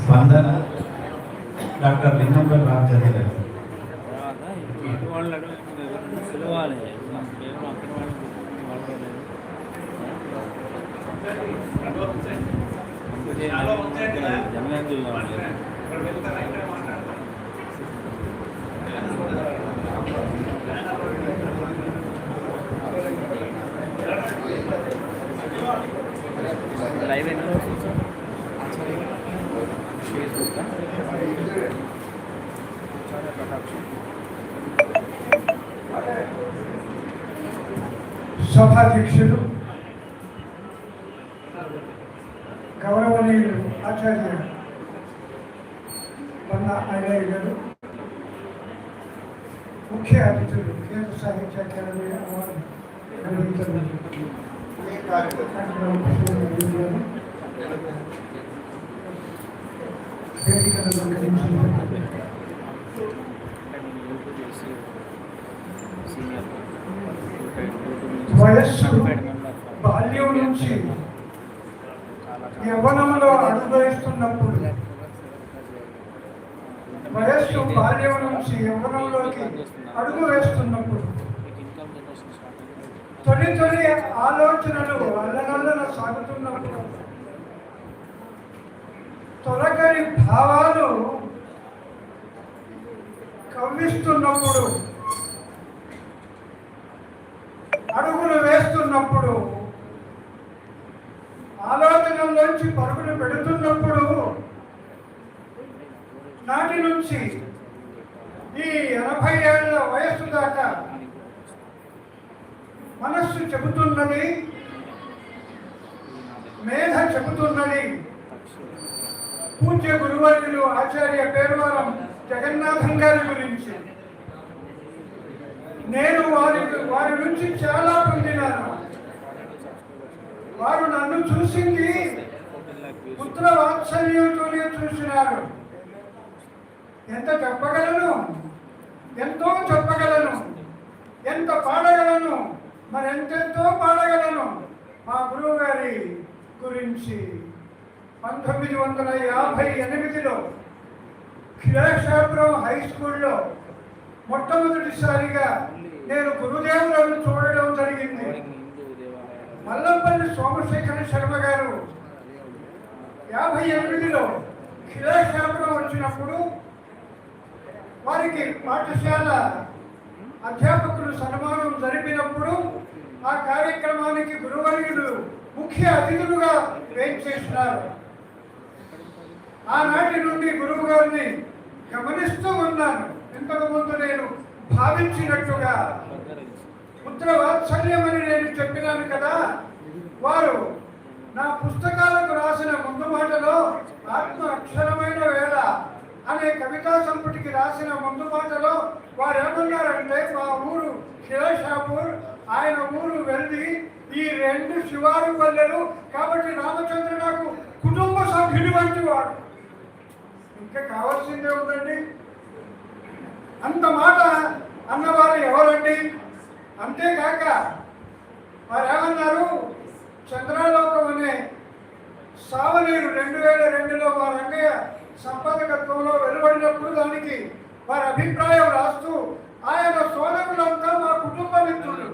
Spandana doctor Lingampalli Ramachandra సభాధ్యక్షులు గౌరవనీయులు ఆచార్య వన్న అయ్యయ్య గారు ముఖ్య అతిథులు కేంద్ర సాహిత్య అకాడమీ అవార్డు వేదికను వయస్సు బాల్యం నుంచి యవనంలో అడుగుస్తున్నప్పుడు వయస్సు బాల్యం నుంచి యవనంలోకి అడుగు వేస్తున్నప్పుడు తొలి తొలి ఆలోచనలు అల్లనల్లన సాగుతున్నప్పుడు తొలగని భావాలు కవ్విస్తున్నప్పుడు అడుగులు వేస్తున్నప్పుడు ఆలోచనలోంచి పరుగులు పెడుతున్నప్పుడు నాటి నుంచి ఈ ఎనభై ఏళ్ళ వయస్సు దాకా మనస్సు చెబుతున్నది మేధ చెబుతున్నది. పూజ్య గురువర్యులు ఆచార్య పేరువారం జగన్నాథం గారి గురించి. నేను వారి వారి నుంచి చాలా పొందినాను. వారు నన్ను చూసింది పుత్ర వాత్సల్యంతోనే చూసినారు. ఎంత చెప్పగలను? ఎంతో చెప్పగలను. ఎంత పాడగలను? మరి ఎంతెంతో పాడగలను? మా గురువు గారి గురించి పంతొమ్మిది వందల యాభై ఎనిమిదిలో ఖిలాషాపురం హై స్కూల్లో మొట్టమొదటిసారిగా నేను గురుదేవులను చూడడం జరిగింది. మల్లంపల్లి సోమశేఖర శర్మ గారు యాభై ఎనిమిదిలో ఖిలాషాపురం వచ్చినప్పుడు వారికి పాఠశాల అధ్యాపకులు సన్మానం జరిపినప్పుడు ఆ కార్యక్రమానికి గురువర్యులు ముఖ్య అతిథులుగా వేయించేసినారు ఆనాటి నుండి గురువు గారిని గమనిస్తూ ఉన్నాను. ఇంతకు ముందు నేను భావించినట్టుగా పుత్ర వాత్సల్యమని నేను చెప్పినాను కదా. వారు నా పుస్తకాలకు రాసిన ముందు మాటలో ఆత్మ అక్షరమైన వేళ అనే కవితా సంపుటికి రాసిన ముందు మాటలో వారు ఏమన్నారంటే మా ఊరు శివషాపూర్ ఆయన ఊరు వెళ్ళి ఈ రెండు శివారు పల్లెలు కాబట్టి రామచంద్ర నాకు కుటుంబ సభ్యుడు వంటి వాడు. ఇంకా కావాల్సిందే ఉందండి. అంత మాట ఎవరండి? అంతేకాక వారు ఏమన్నారు? చంద్రాలోకం అనే సావనీరు రెండు వేల రెండులో మా రంగయ్య సంపాదకత్వంలో వెలువడినప్పుడు దానికి వారి అభిప్రాయం రాస్తూ ఆయన సోదరులంతా మా కుటుంబ మిత్రులు.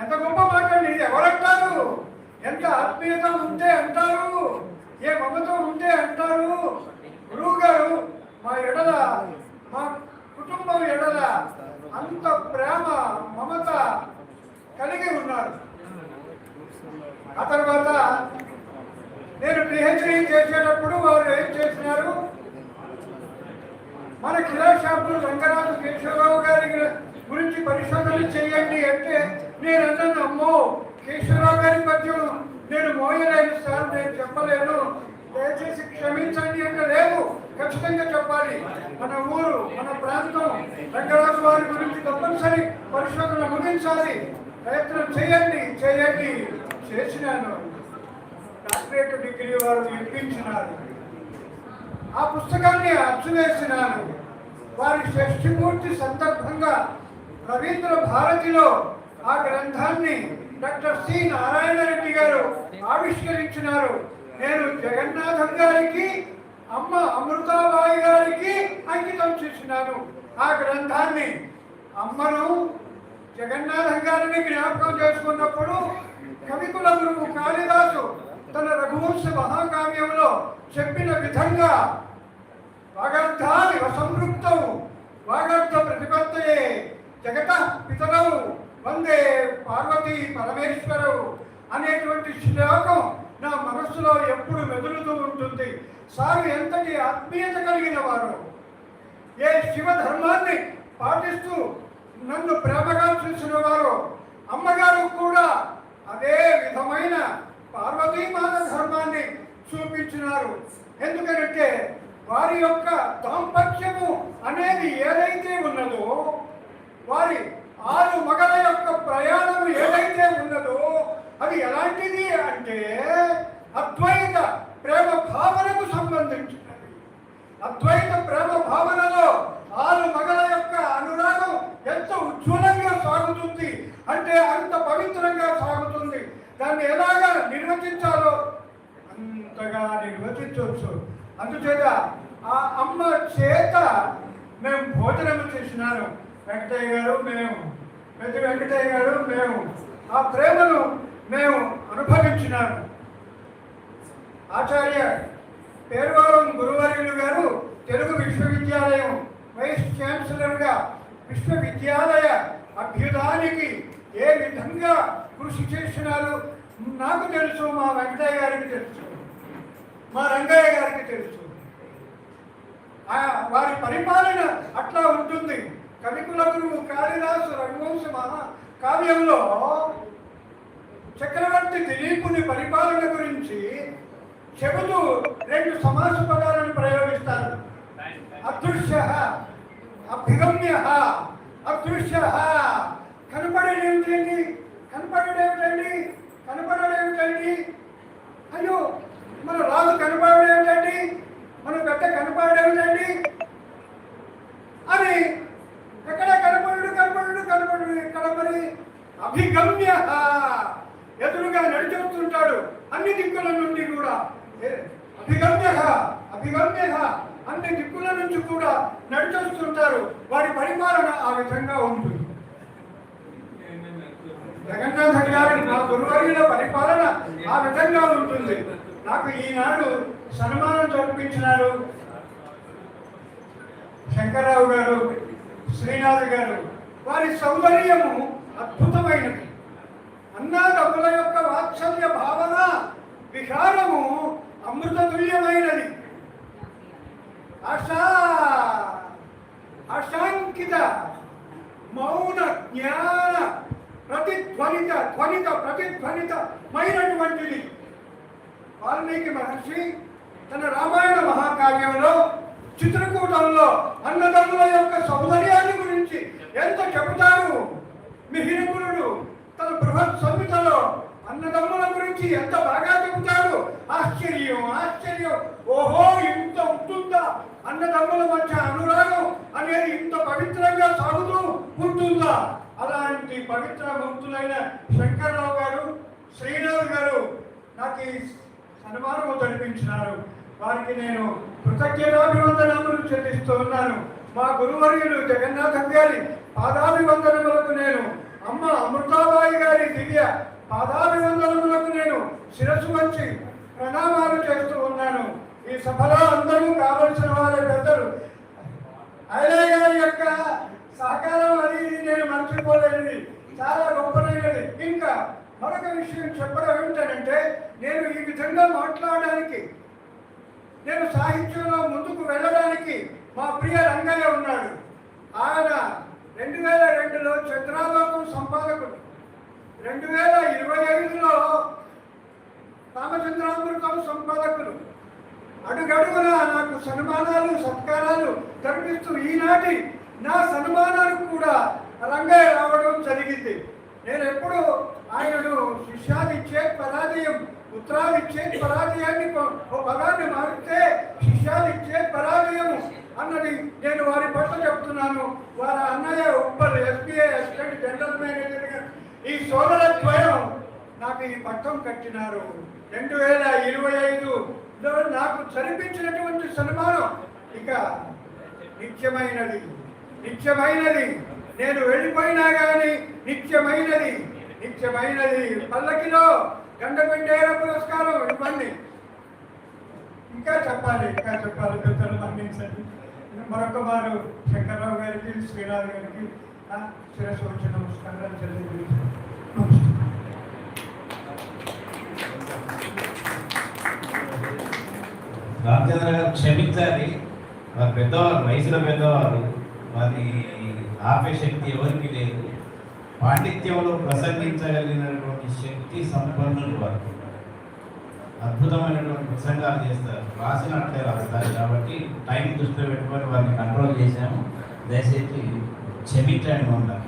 ఎంత గొప్ప మాట ఇది ఎవరంటారు? ఎంత ఆత్మీయత ఉంటే అంటారు? ఏ మమత ఉంటే అంటారు? గురువు గారు మా ఎడల మా కుటుంబం ఎడల అంత ప్రేమ మమత కలిగి ఉన్నారు. ఆ తర్వాత నేను పిహెచ్డీ చేసేటప్పుడు వారు ఏం చేసినారు? మన కిరా షాపులు రంగరాజు కేశవరావు గారి గురించి పరిశోధనలు చేయండి అంటే నేను అన్నాను అమ్మో కేశవరావు గారి పద్యం నేను మోయలేను సార్ నేను చెప్పలేను. దయచేసి క్షమించండి అంటే లేదు. ఖచ్చితంగా చెప్పాలి. మన ఊరు మన ప్రాంతం రంగరాజు వారి గురించి తప్పనిసరి పరిశోధన ముగించాలి. ప్రయత్నం చేయండి చేయండి. చేసినాను. డాక్టరేట్ డిగ్రీ వారు ఇప్పించినారు. ఆ పుస్తకాన్ని అచ్చువేసినాను. వారి షష్ఠిమూర్తి సందర్భంగా రవీంద్ర భారతిలో ఆ గ్రంథాన్ని డాక్టర్ సి. నారాయణ రెడ్డి గారు ఆవిష్కరించినారు. నేను జగన్నాథం గారికి అమ్మ అమృతాబాయి గారికి అంకితం చేసినాను. ఆ గ్రంథాన్ని అమ్మను జగన్నాథం గారిని జ్ఞాపకం చేసుకున్నప్పుడు కవికుల గురువు కాళిదాసు తన రఘువంశ మహాకావ్యంలో చెప్పిన విధంగా వాగర్థాని అసంతృప్తం వాగర్థ ప్రతిపత్తయే జగత పితరవు. వందే పార్వతీ పరమేశ్వరవు అనేటువంటి శ్లోకం నా మనస్సులో ఎప్పుడు మెదులుతూ ఉంటుంది. సారు ఎంతటి ఆత్మీయత కలిగిన వారు? ఏ శివ ధర్మాన్ని పాటిస్తూ నన్ను ప్రేమగా చూసిన వారు? అమ్మగారు కూడా అదే విధమైన పార్వతీమాత ధర్మాన్ని చూపించినారు. ఎందుకంటే వారి యొక్క దాంపత్యము అనేది ఏదైతే ఉన్నదో వారి ఆరు మగల యొక్క ప్రయాణం ఏదైతే ఉన్నదో అది ఎలాంటిది అంటే అద్వైత ప్రేమ భావనకు సంబంధించినది. అద్వైత ప్రేమ భావనలో ఆరు మగల యొక్క అనురాగం ఎంత ఉజ్వలంగా సాగుతుంది అంటే అంత పవిత్రంగా సాగుతుంది. దాన్ని ఎలాగా నిర్వచించాలో అంతగా నిర్వచించవచ్చు. అందుచేత ఆ అమ్మ చేత మేము భోజనం చేసినాను వెంకటయ్య గారు మేము పెద్ద వెంకటయ్య గారు మేము ఆ ప్రేమను మేము అనుభవించినాము. ఆచార్య పేరువారం గురువర్యులు గారు తెలుగు విశ్వవిద్యాలయం వైస్ ఛాన్సలర్గా విశ్వవిద్యాలయ అభ్యుదానికి ఏ విధంగా కృషి చేసినారు నాకు తెలుసు మా వెంకటయ్య గారికి తెలుసు మా రంగయ్య గారికి తెలుసు. వారి పరిపాలన అట్లా ఉంటుంది. కవికుల గురువు కాళిదాసు రఘువంశ మహా కావ్యంలో చక్రవర్తి దిలీపుని పరిపాలన గురించి చెబుతూ రెండు సమాస పదాలను ప్రయోగిస్తారు. అదృశ్య అభిగమ్య అదృశ్య. కనపడేదేమిటండి కనపడేదేమిటండి కనపడేదేమిటండి అయ్యో మన రాజు కనపడేమిటండి మన పెద్ద కనపడేమిటండి అని ఎక్కడ కనపడు కనపడు కనపడు ఎక్కడ మరి అభిగమ్య ఎదురుగా నడిచొస్తుంటాడు అన్ని దిక్కుల నుండి కూడా ఏ, అభిగమ్య అభిగమ్య అన్ని దిక్కుల నుంచి కూడా నడిచొస్తుంటారు వారి పరిపాలన ఆ విధంగా ఉంటుంది జగన్నాథ గారి నా గురువర్యుల పరిపాలన ఆ విధంగా ఉంటుంది. నాకు ఈనాడు సన్మానం జరిపించినారు శంకర్రావు గారు శ్రీనాథ్ గారు. వారి సౌందర్యము అద్భుతమైనది. అన్నాదమ్ముల యొక్క వాత్సల్య భావన విహారము అమృతతుల్యమైనది. అశా అశాంకిత మౌన జ్ఞాన ప్రతిధ్వనిత ధ్వనిత ప్రతిధ్వనితమైనటువంటిది వాల్మీకి మహర్షి తన రామాయణ మహాకావ్యంలో చిత్రకూటంలో అన్నదమ్ముల యొక్క సౌందర్యాన్ని గురించి ఎంత చెబుతారు? మిహిరపురుడు తన బృహత్ సంహితలో అన్నదమ్ముల గురించి ఎంత బాగా చెబుతాడు ఆశ్చర్యం ఆశ్చర్యం. ఓహో ఇంత ఉంటుందా? అన్నదమ్ముల మధ్య అనురాగం అనేది ఇంత పవిత్రంగా సాగుతూ ఉంటుందా? అలాంటి పవిత్ర భక్తులైన శంకర్రావు గారు శ్రీనాథ్ గారు నాకు ఈ సన్మానము జరిపించినారు. వారికి నేను కృతజ్ఞతాభివందనములు చెల్లిస్తూ ఉన్నాను. మా గురువర్యులు జగన్నాథం గారి పాదాభివందనములకు నేను అమ్మ అమృతాబాయి గారి దివ్య పాదాభివందనములకు నేను శిరస్సు వచ్చి ప్రణామాలు చేస్తూ ఉన్నాను. ఈ సభలో అందరూ కావలసిన వారి పెద్దలు. అయ్యయ్య గారి యొక్క సహకారం మర్చిపోలేనిది. చాలా గొప్పదైనది. ఇంకా మరొక విషయం చెప్పడం ఏమిటంటే నేను ఈ విధంగా మాట్లాడడానికి నేను సాహిత్యంలో ముందుకు వెళ్ళడానికి మా ప్రియ రంగయ్య ఉన్నాడు. ఆయన రెండు వేల రెండులో చంద్రాలోకం సంపాదకుడు. రెండు వేల ఇరవై ఐదులో రామచంద్రామృతం సంపాదకులు అడుగడుగున నాకు సన్మానాలు సత్కారాలు కనిపిస్తూ ఈనాటి నా సన్మానాలు కూడా రంగయ్య రావడం జరిగింది. నేను ఎప్పుడు ఆయనను శిష్యాదిచ్చే పరాజయం ఉత్తరాదిచ్చే పరాజయాన్ని ఒక పదాన్ని మారితే శిష్యాదిచ్చే పరాజయం అన్నది నేను వారి పట్ల చెప్తున్నాను. వారి అన్నయ్య Uppal SBI assistant general manager ఈ సోదర ద్వయం నాకు ఈ పట్టం కట్టినారు. రెండు వేల ఇరవై ఐదులో నాకు జరిపించినటువంటి సన్మానం ఇక నిత్యమైనది. నిత్యమైనది. నేను వెళ్ళిపోయినా కానీ నిత్యమైనది నిత్యమైనది. పల్లకిలో గండపెండేర పురస్కారం ఇవ్వండి. ఇంకా చెప్పాలి ఇంకా చెప్పాలి. పెద్దలు మన్నించండి. మరొక వారు శంకర్రావు గారికి శ్రీరామ్ గారికి శిరస్సు వచ్చి నమస్కారాలు చెల్లించారు రామచంద్ర గారు క్షమించాలి. వారు పెద్దవారు వయసులో పెద్దవారు మరి ఆపే శక్తి ఎవరికి లేదు. పాండిత్యంలో ప్రసంగించగలిగినటువంటి శక్తి సంపన్నులు వారు. అద్భుతమైనటువంటి ప్రసంగాలు చేస్తారు. రాసినట్లే రాస్తారు. కాబట్టి టైం దృష్టిలో పెట్టుకొని వారిని కంట్రోల్ చేశాము. దయచేసి క్షమించండి మమ్మల్ని.